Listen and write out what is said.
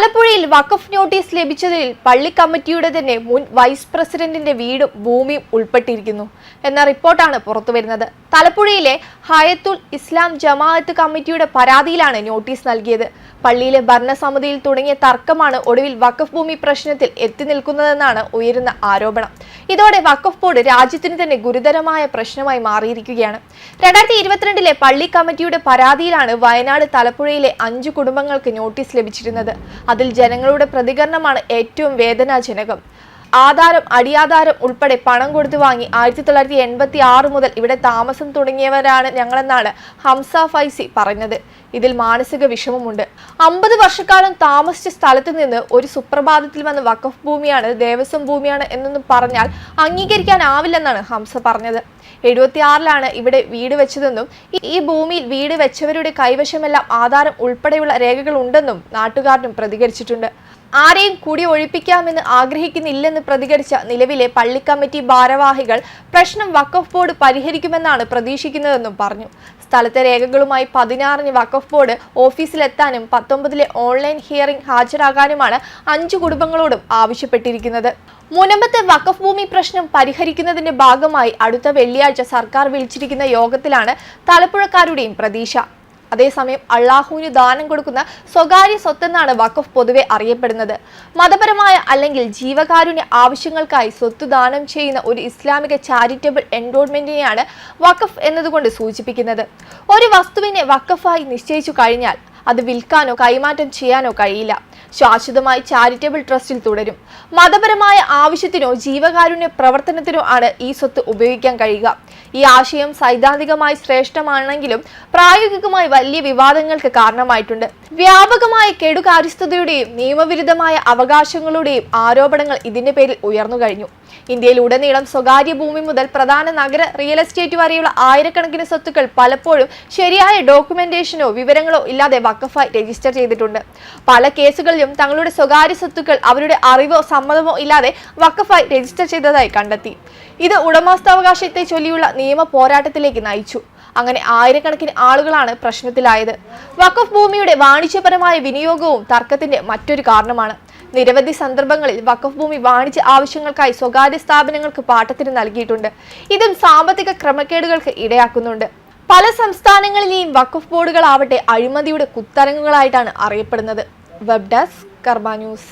തലപ്പുഴയിൽ വഖഫ് notice ലഭിച്ചതിൽ പള്ളി കമ്മിറ്റിയുടെ തന്നെ മുൻ വൈസ് പ്രസിഡന്റിന്റെ വീടും ഭൂമിയും ഉൾപ്പെട്ടിരിക്കുന്നു എന്ന റിപ്പോർട്ടാണ് പുറത്തുവരുന്നത്. തലപ്പുഴയിലെ ഹയത്തുൽ ഇസ്ലാം ജമാഅത്ത് കമ്മിറ്റിയുടെ പരാതിയിലാണ് നോട്ടീസ് നൽകിയത്. പള്ളിയിലെ ഭരണസമിതിയിൽ തുടങ്ങിയ തർക്കമാണ് ഒടുവിൽ വഖഫ് ഭൂമി പ്രശ്നത്തിൽ എത്തി നിൽക്കുന്നതെന്നാണ് ഉയരുന്ന ആരോപണം. ഇതോടെ വഖഫ് ബോർഡ് രാജ്യത്തിന് തന്നെ ഗുരുതരമായ പ്രശ്നമായി മാറിയിരിക്കുകയാണ്. രണ്ടായിരത്തി ഇരുപത്തിരണ്ടിലെ പള്ളി കമ്മിറ്റിയുടെ പരാതിയിലാണ് വയനാട് തലപ്പുഴയിലെ അഞ്ചു കുടുംബങ്ങൾക്ക് നോട്ടീസ് ലഭിച്ചിരുന്നത്. അതിൽ ജനങ്ങളുടെ പ്രതികരണമാണ് ഏറ്റവും വേദനാജനകം. ആധാരം അടിയാധാരം ഉൾപ്പെടെ പണം കൊടുത്തു വാങ്ങി ആയിരത്തി തൊള്ളായിരത്തി എൺപത്തി ആറ് മുതൽ ഇവിടെ താമസം തുടങ്ങിയവരാണ് ഞങ്ങളെന്നാണ് ഹംസ ഫൈസി പറഞ്ഞത് ഇതിൽ മാനസിക വിഷമമുണ്ട്. അമ്പത് വർഷക്കാലം താമസിച്ച സ്ഥലത്ത് നിന്ന് ഒരു സുപ്രഭാതത്തിൽ വന്ന വഖഫ് ഭൂമിയാണ് ദേവസ്വം ഭൂമിയാണ് എന്നൊന്നും പറഞ്ഞാൽ അംഗീകരിക്കാനാവില്ലെന്നാണ് ഹംസ പറഞ്ഞത്. എഴുപത്തിയാറിലാണ് ഇവിടെ വീട് വെച്ചതെന്നും ഈ- ഭൂമിയിൽ വീട് വെച്ചവരുടെ കൈവശമെല്ലാം ആധാരം ഉൾപ്പെടെയുള്ള രേഖകൾ ഉണ്ടെന്നും നാട്ടുകാരനും പ്രതികരിച്ചിട്ടുണ്ട്. ആരെയും കൂടി ഒഴിപ്പിക്കാമെന്ന് ആഗ്രഹിക്കുന്നില്ലെന്ന് പ്രതികരിച്ച നിലവിലെ പള്ളി കമ്മിറ്റി ഭാരവാഹികൾ പ്രശ്നം വഖഫ് ബോർഡ് പരിഹരിക്കുമെന്നാണ് പ്രതീക്ഷിക്കുന്നതെന്നും പറഞ്ഞു. സ്ഥലത്തെ രേഖകളുമായി പതിനാറിന് വഖഫ് ബോർഡ് ഓഫീസിലെത്താനും പത്തൊമ്പതിലെ ഓൺലൈൻ ഹിയറിംഗ് ഹാജരാകാനുമാണ് അഞ്ചു കുടുംബങ്ങളോടും ആവശ്യപ്പെട്ടിരിക്കുന്നത്. മുനമ്പത്തെ വഖഫ് ഭൂമി പ്രശ്നം പരിഹരിക്കുന്നതിന്റെ ഭാഗമായി അടുത്ത വെള്ളിയാഴ്ച സർക്കാർ വിളിച്ചിരിക്കുന്ന യോഗത്തിലാണ് തലപ്പുഴക്കാരുടെയും പ്രതീക്ഷ. അതേസമയം അള്ളാഹുവിന് ദാനം കൊടുക്കുന്ന സ്വകാര്യ സ്വത്തെന്നാണ് വഖഫ് പൊതുവെ അറിയപ്പെടുന്നത്. മതപരമായ അല്ലെങ്കിൽ ജീവകാരുണ്യ ആവശ്യങ്ങൾക്കായി സ്വത്ത് ദാനം ചെയ്യുന്ന ഒരു ഇസ്ലാമിക ചാരിറ്റബിൾ എൻറോൾമെന്റിനെയാണ് വഖഫ് എന്നതുകൊണ്ട് സൂചിപ്പിക്കുന്നത്. ഒരു വസ്തുവിനെ വഖഫായി നിശ്ചയിച്ചു കഴിഞ്ഞാൽ അത് വിൽക്കാനോ കൈമാറ്റം ചെയ്യാനോ കഴിയില്ല. ശാശ്വതമായി ചാരിറ്റബിൾ ട്രസ്റ്റിൽ തുടരും. മതപരമായ ആവശ്യത്തിനോ ജീവകാരുണ്യ പ്രവർത്തനത്തിനോ ആണ് ഈ സ്വത്ത് ഉപയോഗിക്കാൻ കഴിയുക. ഈ ആശയം സൈദ്ധാന്തികമായി ശ്രേഷ്ഠമാണെങ്കിലും പ്രായോഗികമായി വലിയ വിവാദങ്ങൾക്ക് കാരണമായിട്ടുണ്ട്. വ്യാപകമായ കെടുകാര്യസ്ഥതയുടെയും നിയമവിരുദ്ധമായ അവകാശങ്ങളുടെയും ആരോപണങ്ങൾ ഇതിന്റെ പേരിൽ ഉയർന്നു കഴിഞ്ഞു. ഇന്ത്യയിൽ ഉടനീളം സ്വകാര്യ ഭൂമി മുതൽ പ്രധാന നഗര റിയൽ എസ്റ്റേറ്റ് വരെയുള്ള ആയിരക്കണക്കിന് സ്വത്തുക്കൾ പലപ്പോഴും ശരിയായ ഡോക്യുമെന്റേഷനോ വിവരങ്ങളോ ഇല്ലാതെ വക്കഫായി രജിസ്റ്റർ ചെയ്തിട്ടുണ്ട്. പല കേസുകളിലും തങ്ങളുടെ സ്വകാര്യ സ്വത്തുക്കൾ അവരുടെ അറിവോ സമ്മതമോ ഇല്ലാതെ വക്കഫായി രജിസ്റ്റർ ചെയ്തതായി കണ്ടെത്തി. ഇത് ഉടമസ്ഥാവകാശത്തെ ചൊല്ലിയുള്ള നിയമ പോരാട്ടത്തിലേക്ക് നയിച്ചു. അങ്ങനെ ആയിരക്കണക്കിന് ആളുകളാണ് പ്രശ്നത്തിലായത്. വഖഫ് ഭൂമിയുടെ വാണിജ്യപരമായ വിനിയോഗവും തർക്കത്തിന്റെ മറ്റൊരു കാരണമാണ്. നിരവധി സന്ദർഭങ്ങളിൽ വഖഫ് ഭൂമി വാണിജ്യ ആവശ്യങ്ങൾക്കായി സ്വകാര്യ സ്ഥാപനങ്ങൾക്ക് പാട്ടത്തിന് നൽകിയിട്ടുണ്ട്. ഇതും സാമ്പത്തിക ക്രമക്കേടുകൾക്ക് ഇടയാക്കുന്നുണ്ട്. പല സംസ്ഥാനങ്ങളിലെയും വഖഫ് ബോർഡുകളാവട്ടെ അഴിമതിയുടെ കുത്തരങ്ങുകളായിട്ടാണ് അറിയപ്പെടുന്നത്. Web desk Karma news.